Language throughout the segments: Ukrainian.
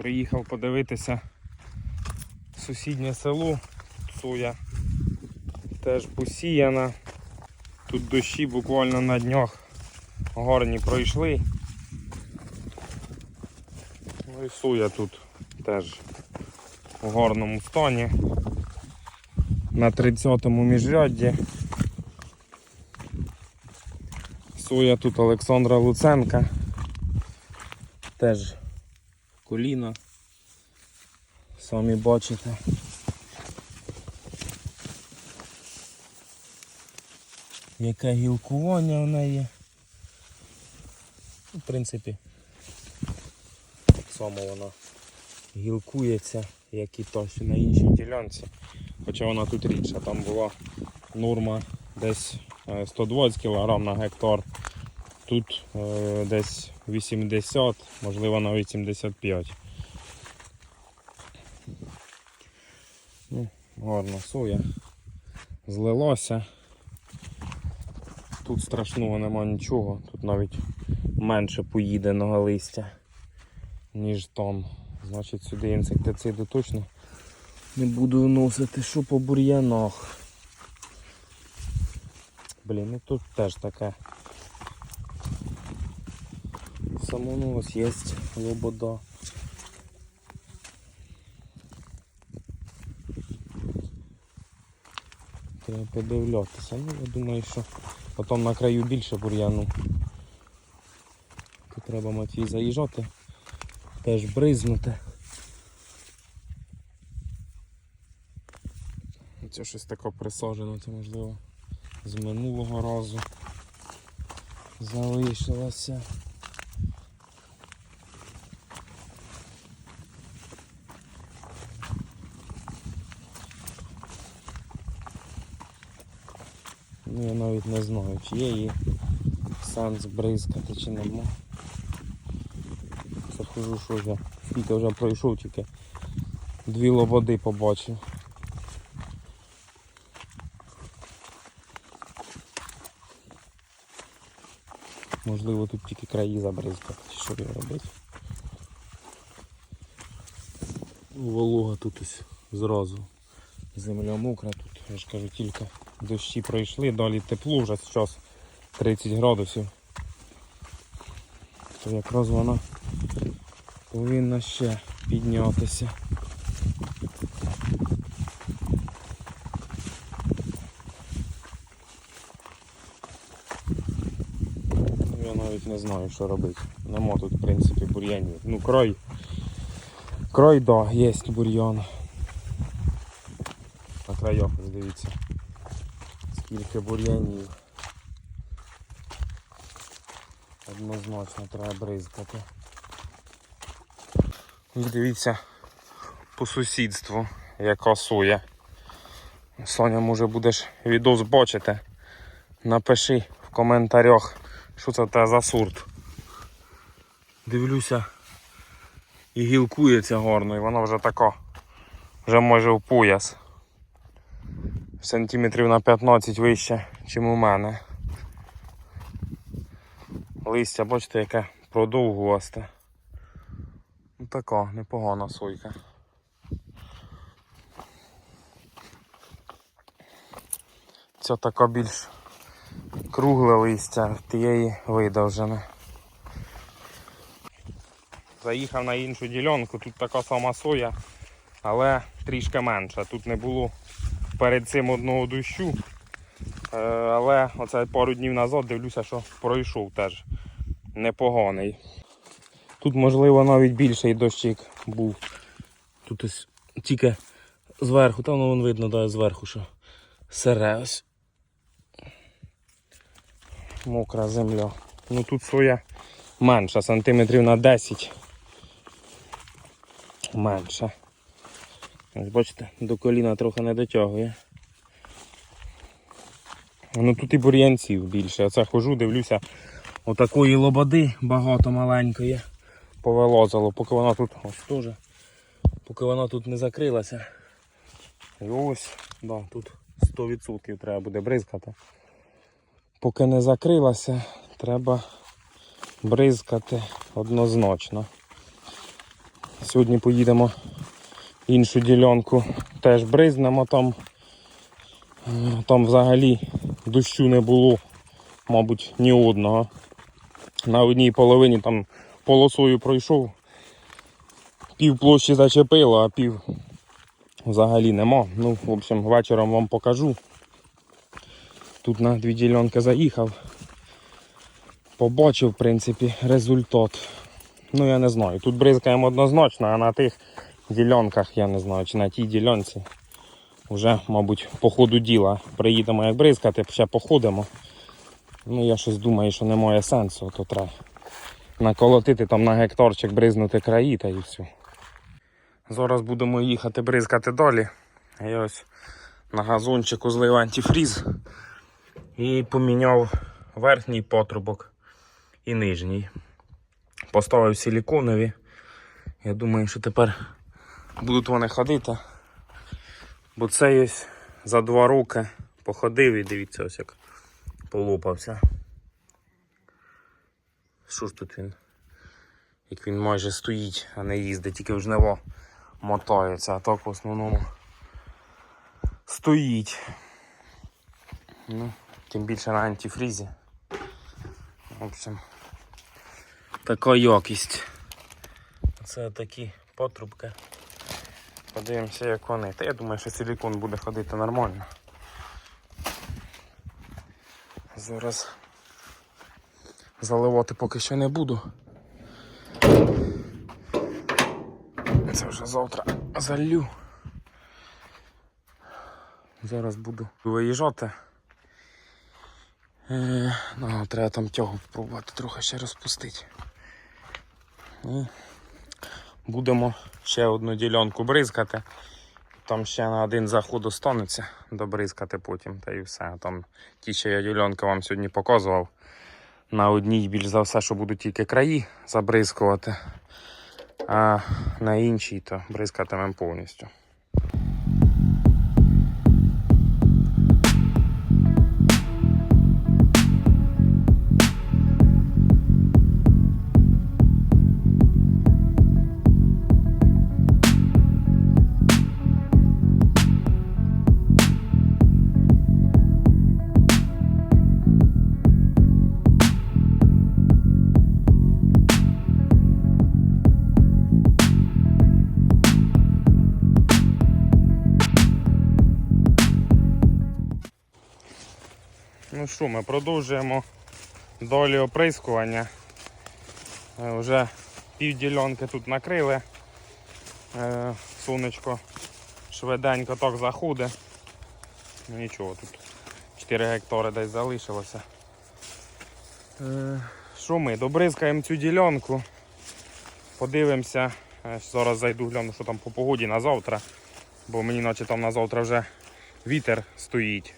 Приїхав подивитися сусіднє село. Соя теж посіяна. Тут дощі буквально на днях гарні пройшли. Ну і соя тут теж в гарному стані. На 30-му міжрядді. Соя тут Олександра Луценка. Теж коліна. Самі бачите. Яке гілкування в неї. Ну, В принципі, само вона гілкується, як і то, що на іншій ділянці. Хоча вона тут рідша, там була норма десь е, 120 кг на гектар. Тут е, десь 80, можливо навіть 75. Ну, гарно, соя. Злилося. Тут страшного нема нічого, тут навіть менше поїденого листя, ніж там. Значить сюди інсектициду точно не буду вносити, що по бур'янах. Блін, ну тут теж таке. Самонос є лобода. Треба подивлятися. Ну, я думаю, що потім на краю більше бур'яну. Тут треба Матвій заїжджати, теж бризнути. Це щось таке присаджено, це можливо з минулого разу залишилося. Ну я навіть не знаю, чи є її сенс бризкати чи нема. Захожу, що вже скільки вже пройшов, тільки дві лободи побачив. Можливо тут тільки краї забризкати, чи що його робити. Волога тут ось зразу. Земля мокра тут, я ж кажу, тільки дощі пройшли, далі тепло вже зараз 30 градусів. То якраз вона повинна ще піднятися. Ну, Я навіть не знаю, що робити. Нема тут, в принципі, бур'янів. Ну, край. Край, да, є бур'ян. На краях, дивіться. Скільки бур'янів. Однозначно треба бризкати. І дивіться по сусідству, яка соя. Соня, може будеш відос бачити. Напиши в коментарях, що це те за сорт. Дивлюся і гілкується гарно, і вона вже така, вже майже в пояс. Сантиметрів на 15 вище, ніж у мене. Листя, бачите, яке продовгувасте. Ну така непогана сойка. Це така більш кругле листя, тієї видовжене. Заїхав на іншу ділянку, тут така сама соя, але трішки менша. Тут не було перед цим одного дощу. Е, Але оце пару днів назад дивлюся, що пройшов теж непоганий. Тут можливо навіть більший дощик був. Тут ось тільки зверху, там воно видно да, зверху, що сире ось. Мокра земля. Ну тут соя менша, сантиметрів на 10. Менша. Ось бачите, до коліна трохи не дотягує. Ну тут і бур'янців більше. Оце хожу, дивлюся, отакої лободи багато маленької повилазило, поки вона тут ось теж, поки вона тут не закрилася. І ось, да, тут 100% треба буде бризкати. Поки не закрилася, треба бризкати однозначно. Сьогодні поїдемо іншу ділянку, теж бризнемо там. Е, Там взагалі дощу не було, мабуть, ні одного. На одній половині там полосою пройшов, пів площі зачепило, а пів взагалі нема. Ну, в общем, вечором вам покажу. Тут на дві ділянки заїхав. Побачив, в принципі, результат. Ну, я не знаю. Тут бризкаємо однозначно, а на тих ділянках, я не знаю, чи на тій ділянці. Вже, мабуть, по ходу діла приїдемо як бризкати, ще походимо. Ну, я щось думаю, що немає сенсу, то треба наколотити там на гектарчик, бризнути краї та і все. Зараз будемо їхати бризкати далі. Я ось на газончику злив антифріз і поміняв верхній потрубок і нижній. Поставив силіконові. Я думаю, що тепер будуть вони ходити. Бо це ось за два роки походив і дивіться ось як полупався. Що ж тут він? Як він майже стоїть, а не їздить, тільки в жниво мотається, а так в основному стоїть. Ну, тим більше на антифрізі. В общем, така якість. Це такі потрубки. Подивимося, як вони. Та я думаю, що силікон буде ходити нормально. Зараз заливати поки що не буду. Це вже завтра залью. Зараз буду виїжджати. Е, ну, треба там тягу спробувати трохи ще розпустити. І будемо ще одну ділянку бризкати. Там ще на один заход останеться добризкати потім, та і все. Там ті, що я ділянки вам сьогодні показував. На одній більш за все, що будуть тільки краї забризкувати, а на іншій то бризкатимемо повністю. Що, ми продовжуємо долі оприскування. Е, Вже пів ділянки тут накрили. Е, Сонечко швиденько так заходить. Ну нічого, тут 4 гектари десь залишилося. Е, Що ми? Добризкаємо цю ділянку. Подивимося. Зараз зайду гляну, що там по погоді на завтра. Бо мені наче там на завтра вже вітер стоїть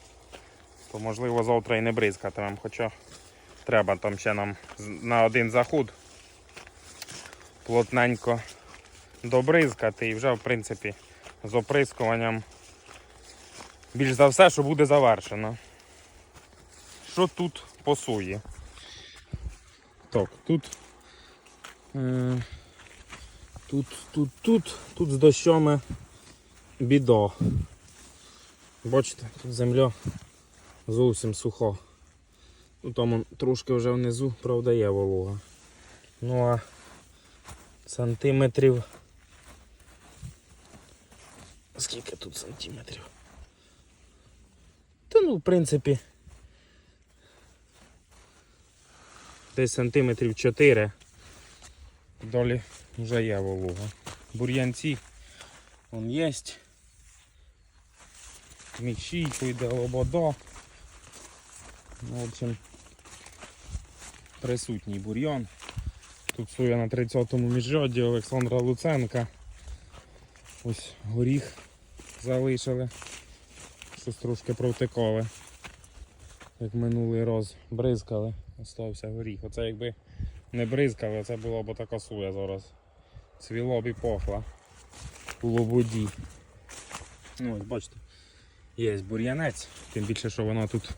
то можливо завтра і не бризкатимемо, хоча треба там ще нам на один заход плотненько добризкати і вже в принципі з оприскуванням більш за все, що буде завершено. Що тут по сої? Так, тут, е, тут, тут, тут, тут з дощами біда. Бачите, тут земля зовсім сухо. Ну там трошки вже внизу, правда, є волога. Ну а сантиметрів. Скільки тут сантиметрів? Та ну, в принципі. Десь сантиметрів 4. Далі вже є волога. Бур'янці он є. Мічійку йде лобода. Ну, в общем, присутній бур'ян. Тут соя на 30-му міжряді Олександра Луценка. Ось горіх залишили. Щось трошки провтикали. Як минулий раз бризкали, остався горіх. Оце якби не бризкали, це була б така соя зараз. Цвіло б і похла у лободі. Ну ось бачите, є бур'янець, тим більше, що воно тут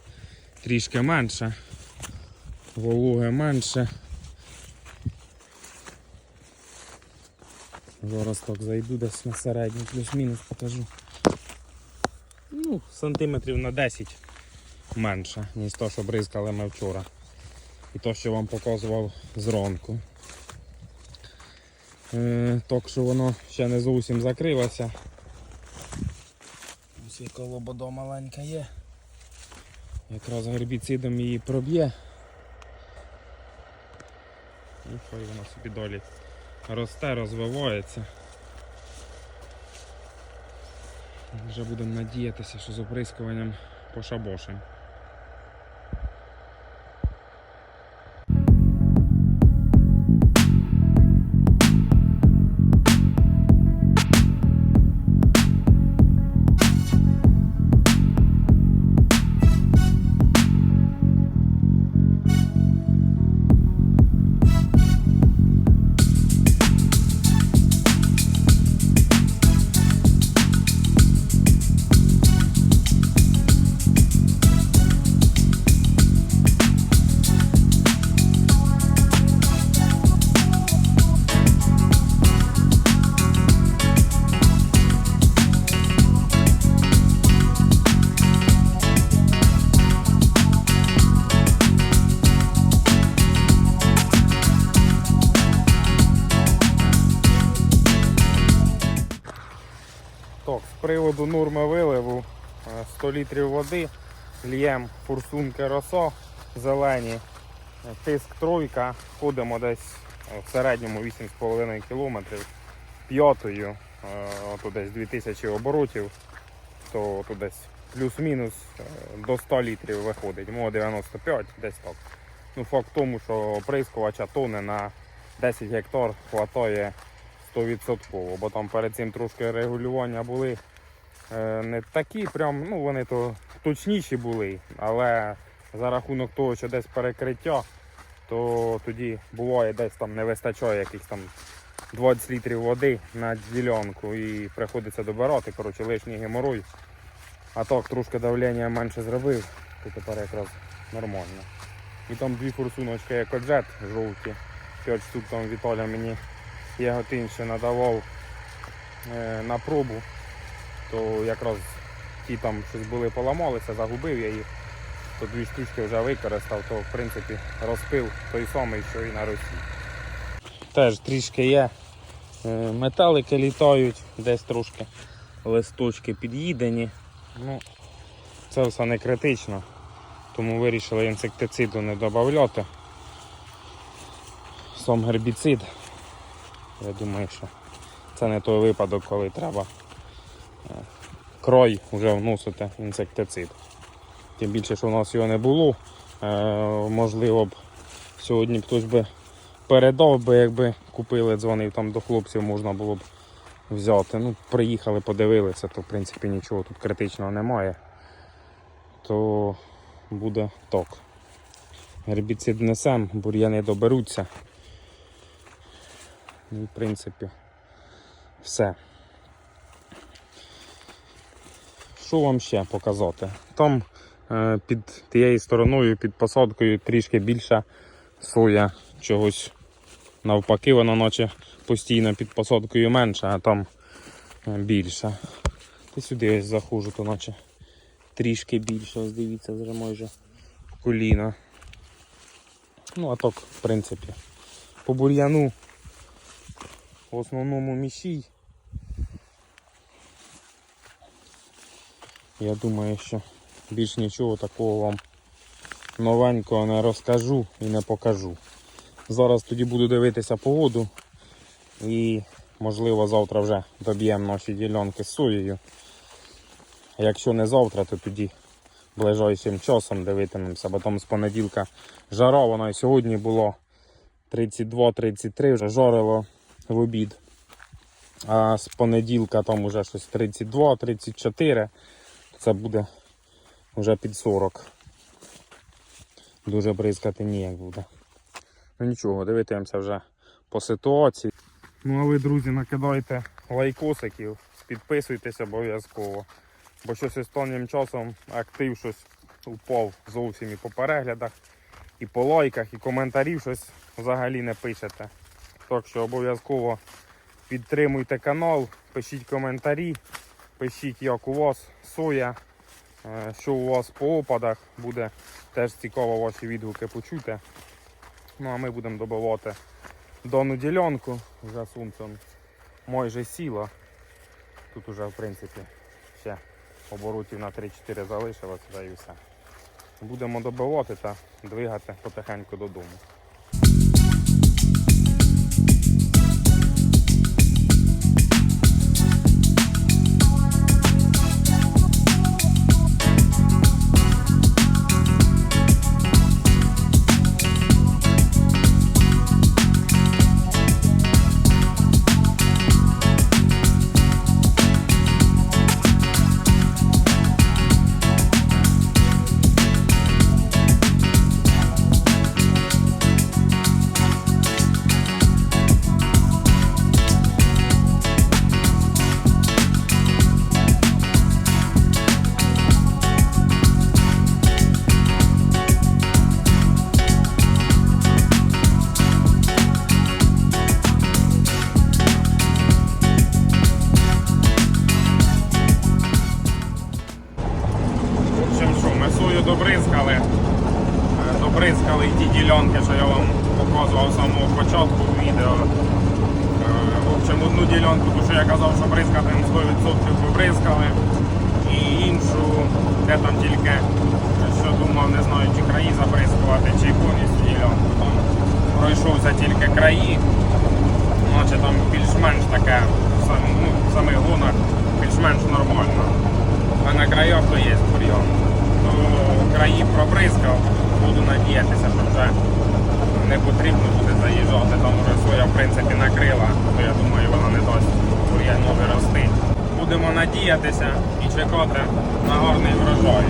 трішки менше, вологи менше. Зараз так зайду десь на середню, плюс-мінус покажу. Ну, сантиметрів на 10 менше, ніж то, що бризкали ми вчора. І то, що вам показував зранку. Е, так що воно ще не зовсім закрилося. Ось яка лобода маленька є. Якраз гербіцидом її проб'є. І хай вона собі долі росте, розвивається. Вже будемо надіятися, що з оприскуванням пошабошим. Норми виливу е, 100 літрів води, л'єм форсунки росо зелені, е, тиск тройка, ходимо десь е, в середньому 8,5 км п'ятою, е, ото десь 2000 оборотів, то тут десь плюс-мінус е, до 100 літрів виходить, може 95, десь так. Ну, факт в тому, що оприскувача тони на 10 гектар хватає 100%, бо там перед цим трошки регулювання були. е, не такі, прям, ну вони то точніші були, але за рахунок того, що десь перекриття, то тоді буває десь там не вистачає якихось там 20 літрів води на ділянку і приходиться добирати, коротше, лишній геморой. А так трошки давлення менше зробив, то тепер якраз нормально. І там дві форсуночки екоджет жовті. 5 штук там Віталя мені Яготин ще надавав е, на пробу, то якраз ті там щось були поламалися, загубив я їх, то дві штучки вже використав, то в принципі розпив той самий, що і на Росії. Теж трішки є. е, Металики літають, десь трошки листочки під'їдені. Ну, це все не критично, тому вирішили інсектициду не додати. Сам гербіцид. Я думаю, що це не той випадок, коли треба крой вже вносити інсектицид. Тим більше, що в нас його не було. Е, Можливо б сьогодні хтось би передав би, якби купили, дзвонив там до хлопців, можна було б взяти. Ну, приїхали, подивилися, то в принципі нічого тут критичного немає. То буде ток. Гербіцид несем, бур'яни доберуться. Ну, в принципі, все. Що вам ще показати? Там е, під тією стороною, під посадкою трішки більша соя чогось навпаки, вона наче постійно під посадкою менша, а там е, більша. Ти сюди ось заходжу, то наче трішки більше, ось дивіться, вже майже коліна. Ну, а так, в принципі, по бур'яну в основному мішій. Я думаю, що більш нічого такого вам новенького не розкажу і не покажу. Зараз тоді буду дивитися погоду і можливо завтра вже доб'ємо наші ділянки з соєю. Якщо не завтра, то тоді ближайшим часом дивитимемося, бо там з понеділка жара, вона і сьогодні було 32-33, вже жарило в обід. А з понеділка там уже щось 32-34. Це буде вже під 40. Дуже бризкати ніяк буде. Ну нічого, дивитимемося вже по ситуації. Ну а ви, друзі, накидайте лайкосиків, підписуйтесь обов'язково. Бо щось останнім часом актив щось упав зовсім і по переглядах, і по лайках, і коментарів щось взагалі не пишете. Так що обов'язково Підтримуйте канал, пишіть коментарі, пишіть, як у вас соя, е, що у вас по опадах. Буде теж цікаво ваші відгуки почути. Ну а ми будемо добивати дану ділянку. Вже сонце майже сіло. Тут уже в принципі ще оборотів на 3-4 залишилось вже і все. Будемо добивати та двигати потихеньку додому. Де там тільки, що думав, не знаю, чи краї забризкувати, чи повністю ділянку. Там пройшовся тільки краї. Наче там більш-менш таке, сам- ну, в самих гонах більш-менш нормально. А на краях то є бур'ян. То краї пробризкав, буду надіятися, що вже не потрібно буде заїжджати. Там вже соя в принципі накрила, то я думаю, вона не дасть бур'янові рости. Будемо надіятися і чекати на гарний врожай.